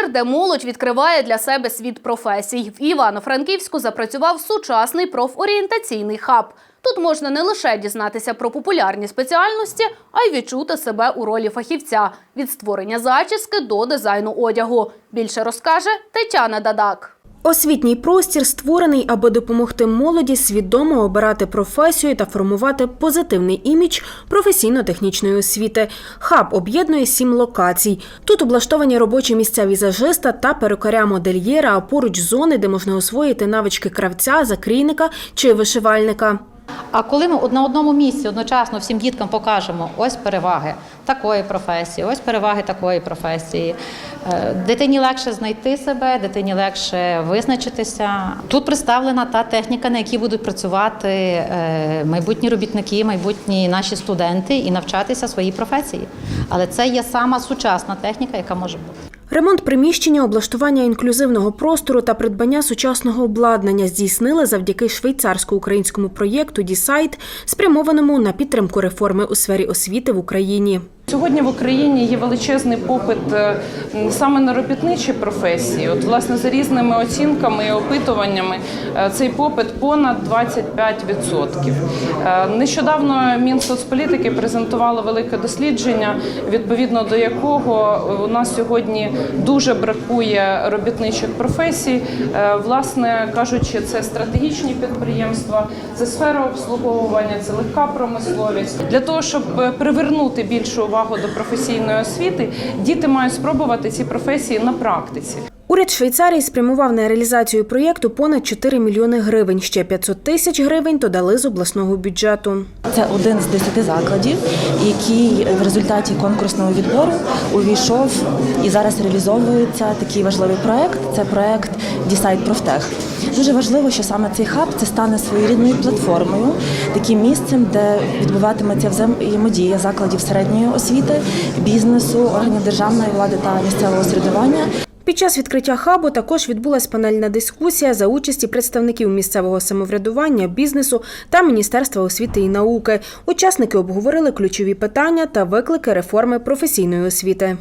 простір, де молодь відкриває для себе світ професій. В Івано-Франківську запрацював сучасний профорієнтаційний хаб. Тут можна не лише дізнатися про популярні спеціальності, а й відчути себе у ролі фахівця від створення зачіски до дизайну одягу. Більше розкаже Тетяна Дадак. Освітній простір створений, аби допомогти молоді свідомо обирати професію та формувати позитивний імідж професійно-технічної освіти. Хаб об'єднує сім локацій. Тут облаштовані робочі місця візажиста та перукаря-модельєра, а поруч зони, де можна освоїти навички кравця, закрійника чи вишивальника. А коли ми на одному місці одночасно всім діткам покажемо ось переваги такої професії, ось переваги такої професії, е, дитині легше знайти себе, дитині легше визначитися. Тут представлена та техніка, на якій будуть працювати е, майбутні робітники, майбутні наші студенти і навчатися своїй професії. Але це є сама сучасна техніка, яка може бути. Ремонт приміщення, облаштування інклюзивного простору та придбання сучасного обладнання здійснили завдяки швейцарсько-українському проєкту «Дісайт», спрямованому на підтримку реформи у сфері освіти в Україні. Сьогодні в Україні є величезний попит е, саме на робітничі професії. От, власне, за різними оцінками і опитуваннями е, цей попит понад 25%. Е, Нещодавно Мінсоцполітики презентувало велике дослідження, відповідно до якого у нас сьогодні дуже бракує робітничих професій. Власне кажучи, це стратегічні підприємства, це сфера обслуговування, це легка промисловість. Для того, щоб привернути більшу увагу до професійної освіти, діти мають спробувати ці професії на практиці. Уряд Швейцарії спрямував на реалізацію проєкту понад 4 мільйони гривень. Ще 500 тисяч гривень додали з обласного бюджету. Це один з десяти закладів, який в результаті конкурсного відбору увійшов і зараз реалізовується такий важливий проект. Це проект Дісайт Профтех. Дуже важливо, що саме цей хаб це стане своєрідною платформою, таким місцем, де відбуватиметься взаємодія закладів середньої освіти, бізнесу, органів державної влади та місцевого середування. Під час відкриття хабу також відбулась панельна дискусія за участі представників місцевого самоврядування, бізнесу та Міністерства освіти і науки. Учасники обговорили ключові питання та виклики реформи професійної освіти.